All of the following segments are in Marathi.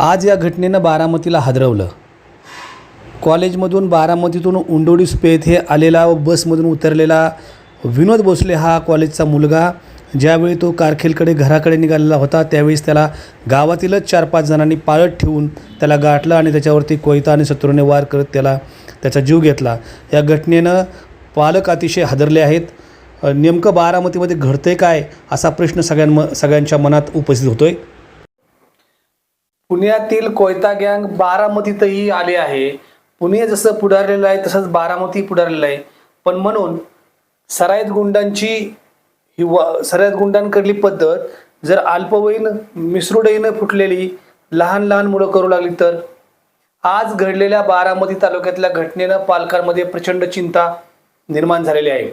आज या घटनेनं बारामतीला हादरवलं. कॉलेजमधून बारामतीतून उंडोडी स्पेत येथे आलेला व बसमधून उतरलेला विनोद भोसले हा कॉलेजचा मुलगा. ज्यावेळी तो कारखेलकडे घराकडे निघालेला होता त्यावेळेस त्याला गावातीलच चार पाच जणांनी पाळत ठेवून त्याला गाठलं आणि त्याच्यावरती कोयता आणि शत्रूने वार करत त्याला त्याचा जीव घेतला. या घटनेनं पालक अतिशय हादरले आहेत. नेमकं बारामतीमध्ये घडतंय काय असा प्रश्न सगळ्यां सगळ्यांच्या मनात उपस्थित होतो आहे पुण्यातील कोयता गँग बारामतीतही आले आहे. पुणे जसं पुढारलेलं आहे तसंच बारामती पुढारलेलं आहे. पण म्हणून सरायत गुंडांची ही व सरायत गुंडांकडली पद्धत जर अल्पवयीन मिसरुडईनं फुटलेली लहान लहान मुलं करू लागली तर? आज घडलेल्या बारामती तालुक्यातल्या घटनेनं पालकांमध्ये प्रचंड चिंता निर्माण झालेली आहे.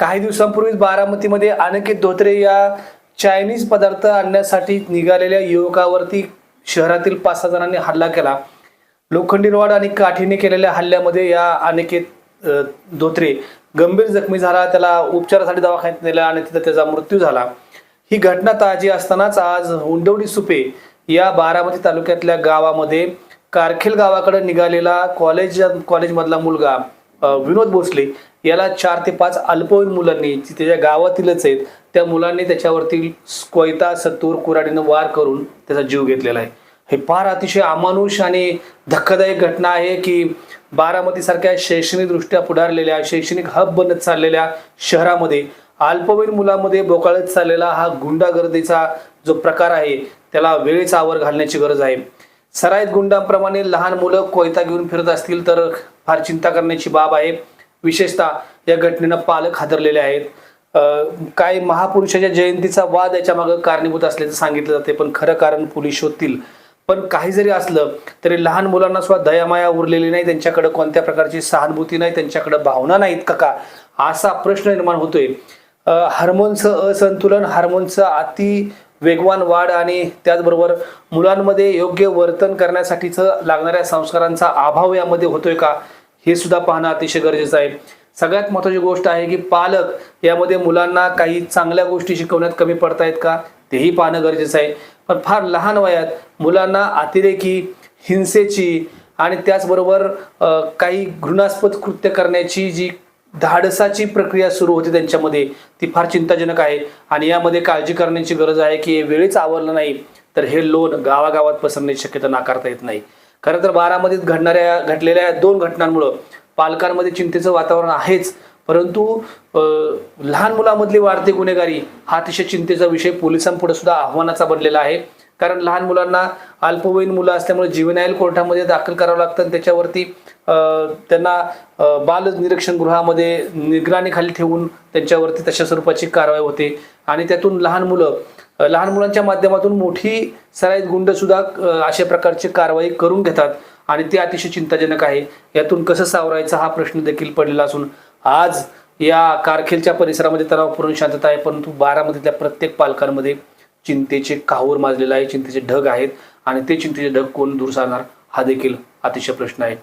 काही दिवसांपूर्वीच बारामतीमध्ये अनिकेत धोत्रे या चायनीज पदार्थ आणण्यासाठी निघालेल्या युवकावरती शहरातील पाच सहा जणांनी हल्ला केला. लोखंडी रॉड आणि काठीने केलेल्या हल्ल्यामध्ये या अनिकेत धोत्रे गंभीर जखमी झाला. त्याला उपचारासाठी दवाखान्यात नेला आणि तिथं त्याचा मृत्यू झाला. ही घटना ताजी असतानाच आज उंडवडी सुपे या बारामती तालुक्यातल्या गावामध्ये कारखेल गावाकडे निघालेला कॉलेज कॉलेजमधला मुलगा विनोद भोसले याला चार ते पाच अल्पवयीन मुलांनी जी त्याच्या गावातीलच आहेत त्या मुलांनी त्याच्यावरती कोयता सत्तूर कुऱ्हाडीनं वार करून त्याचा जीव घेतलेला आहे. हे फार अतिशय अमानुष आणि धक्कादायक घटना आहे की बारामतीसारख्या शैक्षणिकदृष्ट्या पुढारलेल्या शैक्षणिक हब बनत चाललेल्या शहरामध्ये अल्पवयीन मुलामध्ये बोकाळत चाललेला हा गुंडागर्दीचा जो प्रकार आहे त्याला वेळेचा आवर घालण्याची गरज आहे. सराईत गुंडांप्रमाणे लहान मुलं कोयता घेऊन फिरत असतील तर फार चिंता करण्याची बाब आहे. विशेषतः या घटनेनं पालक हादरलेले आहेत. काय महापुरुषाच्या जयंतीचा वाद याच्या मागे कारणीभूत असल्याचं सांगितलं जाते पण खरं कारण पोलीस शोधतील. पण काही जरी असलं तरी लहान मुलांना सुद्धा दयामाया उरलेली नाही त्यांच्याकडे कोणत्या प्रकारची सहानुभूती नाही त्यांच्याकडे भावना नाहीत का का असा प्रश्न निर्माण होतोय. हार्मोनचं असंतुलन हार्मोनचं अति वेगवान वाढ आणि त्याचबरोबर मुलांमध्ये योग्य वर्तन करण्यासाठीचं लागणाऱ्या संस्कारांचा अभाव यामध्ये होतोय का हे सुद्धा पाहणं अतिशय गरजेचं आहे. सगळ्यात महत्वाची गोष्ट आहे की पालक यामध्ये मुलांना काही चांगल्या गोष्टी शिकवण्यात कमी पडतायत का? तेही पाहणं गरजेचं आहे. पण फार लहान वयात मुलांना अतिरेकी हिंसेची आणि त्याचबरोबर काही घृणास्पद कृत्य करण्याची जी धाडसाची प्रक्रिया सुरू होते त्यांच्यामध्ये ती फार चिंताजनक आहे. आणि यामध्ये काळजी करण्याची गरज आहे की हे वेळीच आवरलं नाही तर हे लोन गावागावात पसरण्याची शक्यता नाकारता येत नाही. खरं तर बारामध्येच घडणाऱ्या घडलेल्या या दोन घटनांमुळं पालकांमध्ये चिंतेचं वातावरण आहेच. परंतु लहान मुलामधली वाढती गुन्हेगारी हा अतिशय चिंतेचा विषय पोलिसांपुढे सुद्धा आव्हानाचा बनलेला आहे. कारण लहान मुलांना अल्पवयीन मुलं असल्यामुळे जीवनायल कोर्टामध्ये दाखल करावं लागतं आणि त्याच्यावरती त्यांना बाल निरीक्षण गृहामध्ये निगराणीखाली ठेवून त्यांच्यावरती तशा स्वरूपाची कारवाई होते. आणि त्यातून लहान मुलं लहान मुलांच्या माध्यमातून मोठी सराईत गुंड सुद्धा अशा प्रकारची कारवाई करून घेतात. आणि ते अतिशय चिंताजनक आहे. यातून कसं सावरायचा हा प्रश्न देखील पडलेला असून आज या कारखेलच्या परिसरामध्ये तणावपूर्ण शांतता आहे परंतु बारामतीतल्या प्रत्येक पालकांमध्ये चिंतेचे काहूर माजलेलं आहे चिंतेचे ढग आहेत. आणि ते चिंतेचे ढग कोण दूर सारणार हा देखील अतिशय प्रश्न आहे.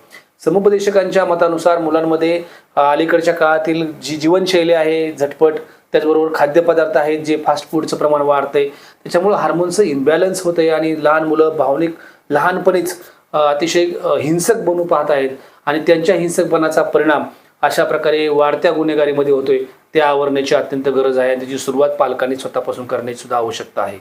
समुपदेशकांच्या मतानुसार मुलांमध्ये अलीकडच्या काळातील जी जीवनशैली आहे झटपट त्याचबरोबर खाद्यपदार्थ आहेत जे फास्ट फूडचं प्रमाण वाढतंय. त्याच्यामुळे हार्मोनचं इम्बॅलन्स होतंय आणि लहान मुलं भावनिक लहानपणीच अतिशय हिंसक बनू पाहत आहेत आणि त्यांच्या हिंसकपणाचा परिणाम अशा प्रकारे वाढत्या गुन्हेगारीमध्ये होतोय. ते आवरण्याची अत्यंत गरज आहे आणि त्याची सुरुवात पालकांनी स्वतःपासून करण्याची सुद्धा आवश्यकता आहे.